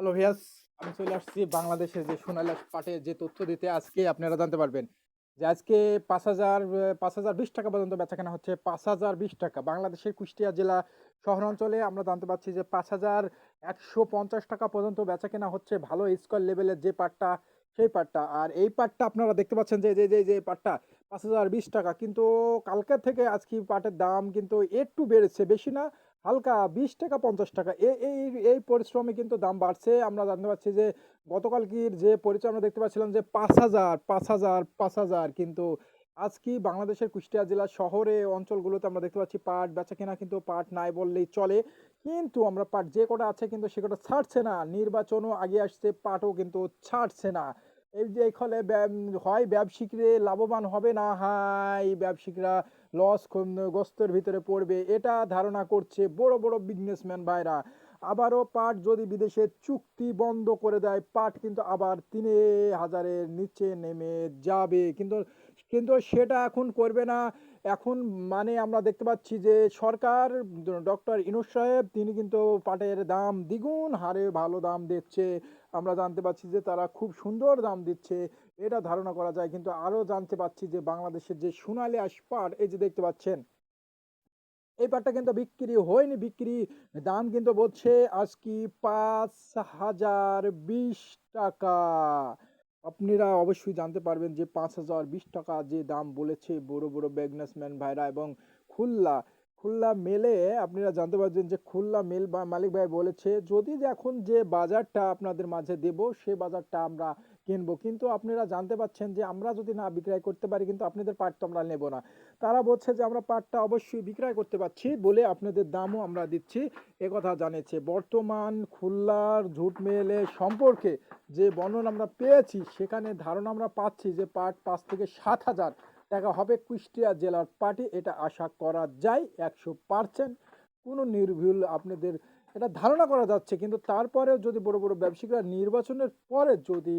Hello ভিয়াস আমি চলে আসছি বাংলাদেশের যে সোনালী পাটে যে তথ্য দিতে আজকে আপনারা জানতে পারবেন যে আজকে পাঁচ হাজার পাঁচ হাজার বিশ টাকা পর্যন্ত বেচা কেনা হচ্ছে পাঁচ হাজার বিশ টাকা। বাংলাদেশের কুষ্টিয়া জেলা শহরাঞ্চলে আমরা জানতে পারছি যে পাঁচ হাজার একশো পঞ্চাশ টাকা পর্যন্ত বেচা কেনা হচ্ছে ভালো স্কোয়ার লেভেলের যে পাটটা, সেই পাটটা। আর এই পাটটা আপনারা দেখতে পাচ্ছেন যে যে যে যে পাটটা পাঁচ হাজার বিশ টাকা। কিন্তু কালকে থেকে আজকে পাটের দাম কিন্তু একটু বেড়েছে। বেশি না হালকা বিশ টাকা, পঞ্চাশ টাকা। এই এই এই পরিশ্রমে কিন্তু দাম বাড়ছে। আমরা জানতে পারছি যে গতকালকের যে পরিচয় আমরা দেখতে পাচ্ছিলাম যে পাঁচ হাজার পাঁচ হাজার পাঁচ হাজার কিন্তু আজকে বাংলাদেশের কুষ্টিয়া জেলা শহরে অঞ্চলগুলোতে আমরা দেখতে পাচ্ছি পাট বেচা কেনা কিন্তু পাট নাই বললেই চলে। কিন্তু আমরা পাট যে কটা আছে কিন্তু সে কটা ছাড়ছে না। নির্বাচনও আগে আসছে, পাটও কিন্তু ছাড়ছে না। এই যে ফলে হয় ব্যবসায়িকরে লাভবান হবে না, হাই ব্যবসায়িকরা লস গ্রস্তের ভিতরে পড়বে, এটা ধারণা করছে বড় বড় বিজনেসম্যান ভাইরা। আবারও পাট যদি বিদেশে চুক্তি বন্ধ করে দেয়, পাট কিন্তু আবার তিন হাজারের নিচে নেমে যাবে। কিন্তু কিন্তু সেটা এখন করবে না। এখন মানে আমরা দেখতে পাচ্ছি যে সরকার, ডক্টর ইনুস সাহেব, তিনি কিন্তু পাটের দাম দ্বিগুণ হারে ভালো দাম দিচ্ছে। আমরা জানতে পাচ্ছি যে তারা খুব সুন্দর দাম দিচ্ছে, এটা ধারণা করা যায়। কিন্তু আরও জানতে পাচ্ছি যে বাংলাদেশের যে সোনালি পাট এই যে দেখতে পাচ্ছেন, এই পাটটা কিন্তু বিক্রি হয়নি। বিক্রি দাম কিন্তু বলছে আজকে পাঁচ হাজার বিশ টাকা। আপনারা অবশ্যই জানতে পারবেন যে পাঁচ হাজার বিশ টাকা যে দাম বলেছে বড় বড় বিজনেসম্যান ভাইরা এবং খুলনা খুলনা মেলে আপনারা জানতে পারছেন যে খুলনা মেল বা মালিক ভাই বলেছে, যদি এখন যে বাজারটা আপনাদের মাঝে দেব, সে বাজারটা আমরা কিনবো। কিন্তু আপনারা জানতে পাচ্ছেন যে আমরা যদি না বিক্রয় করতে পারি, কিন্তু আপনাদের পাট তো আমরা নেব না। তারা বলছে যে আমরা পাটটা অবশ্যই বিক্রয় করতে পারছি বলে আপনাদের দামও আমরা দিচ্ছি কথা জানিয়েছে বর্তমান খুলনার ঝুট মেলে সম্পর্কে যে বর্ণনা আমরা পেয়েছি, সেখানে ধারণা আমরা পাচ্ছি যে পাট পাঁচ থেকে সাত হাজার টাকা হবে কুষ্টিয়া জেলার পার্টি। এটা আশা করা যায় একশো পার্সেন্ট। কোনো নির্ভুল আপনাদের এটা ধারণা করা যাচ্ছে, কিন্তু তারপরেও যদি বড় বড় ব্যবসায়িকরা নির্বাচনের পরে যদি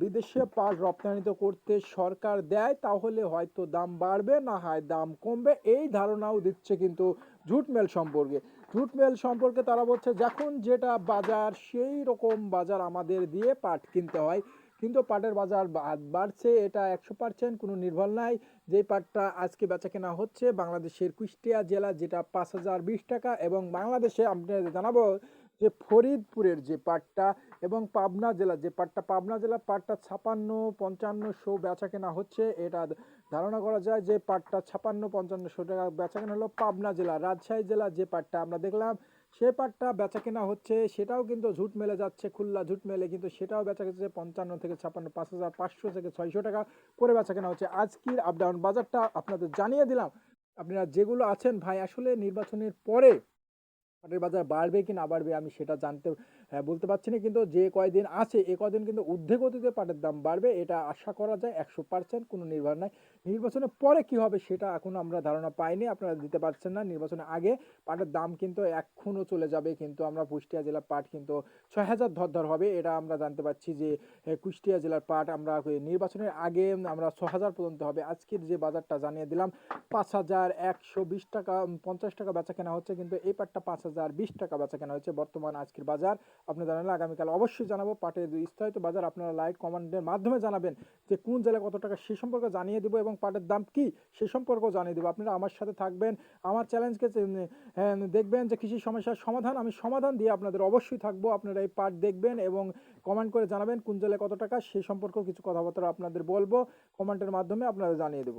বিদেশে পাট রপ্তানিত করতে সরকার দেয়, তাহলে হয়তো দাম বাড়বে, না হয় দাম কমবে। এই ধারণাও দিচ্ছে কিন্তু ঝুট মেল সম্পর্কে। ঝুট মেল সম্পর্কে তারা বলছে যখন যেটা বাজার, সেই রকম বাজার আমাদের দিয়ে পাট কিনতে হয়। কিন্তু পাটের বাজার বাড়ছে, এটা একশো পার্সেন্ট কোনো নির্ভর নাই। যে পাটটা আজকে বেচা কেনা হচ্ছে, বাংলাদেশের কুষ্টিয়া জেলা যেটা পাঁচ হাজার বিশ টাকা এবং বাংলাদেশে আপনাদের জানাব যে ফরিদপুরের যে পাটটা এবং পাবনা জেলা যে পাটটা, পাবনা জেলা পাটটা ছাপান্ন পঞ্চান্নশো বেচা কেনা হচ্ছে। এটা ধারণা করা যায় যে পাটটা ছাপান্ন পঞ্চান্নশো টাকা বেচা কেনা হলো পাবনা জেলা। রাজশাহী জেলা যে পাটটা আমরা দেখলাম, সে পাটটা বেচা কেনা হচ্ছে। সেটাও কিন্তু ঝুট মেলে যাচ্ছে খুল্লা ঝুট মেলে, কিন্তু সেটাও বেচা গেছে পঞ্চান্ন থেকে ছাপান্ন, পাঁচ হাজার পাঁচশো থেকে ছয়শো টাকা করে বেচা কেনা হচ্ছে। আজকের আপ ডাউন বাজারটা আপনাদের জানিয়ে দিলাম। আপনারা যেগুলো আছেন ভাই, আসলে নির্বাচনের পরে পাটের বাজার বাড়বে কি না বাড়বে আমি সেটা জানতে হ্যাঁ, বলতে পারছি না কিন্তু যে কয়দিন আছে এ কয়দিন কিন্তু ঊর্ধ্বে গতিতে পাটের দাম বাড়বে এটা আশা করা যায় একশো পার্সেন্ট কোনো নির্ভর নাই। নির্বাচনের পরে কি হবে সেটা এখন আমরা ধারণা পাইনি আপনারা দিতে পারছেন না। নির্বাচনের আগে পাটের দাম কিন্তু এখনও চলে যাবে কিন্তু আমরা কুষ্টিয়া জেলার পাট কিন্তু ছয় হাজার ধর ধর হবে এটা আমরা জানতে পারছি যে কুষ্টিয়া জেলার পাট আমরা নির্বাচনের আগে আমরা ছ হাজার পর্যন্ত হবে। আজকের যে বাজারটা জানিয়ে দিলাম পাঁচ হাজার একশো বিশ টাকা পঞ্চাশ টাকা বেচা কেনা হচ্ছে কিন্তু এই পাটটা পাঁচ হাজার বিশ টাকা বেচা কেনা হচ্ছে বর্তমান আজকের বাজার। আপনি জানালে আগামীকাল অবশ্যই জানাব পাটের স্থায়িত বাজার। আপনারা লাইক কমেন্টের মাধ্যমে জানাবেন যে কোন জেলায় কত টাকা সে সম্পর্কে জানিয়ে দেবো এবং পাটের দাম কি সে সম্পর্কেও জানিয়ে দেবো। আপনারা আমার সাথে থাকবেন আমার চ্যালেঞ্জকে হ্যাঁ, দেখবেন যে কৃষি সমস্যার সমাধান আমি সমাধান দিয়ে আপনাদের অবশ্যই থাকব। আপনারা এই পাট দেখবেন এবং কমেন্ট করে জানাবেন কোন জেলায় কত টাকা সে সম্পর্কেও কিছু কথাবার্তা আপনাদের বলব। কমেন্টের মাধ্যমে আপনারা জানিয়ে দেবো।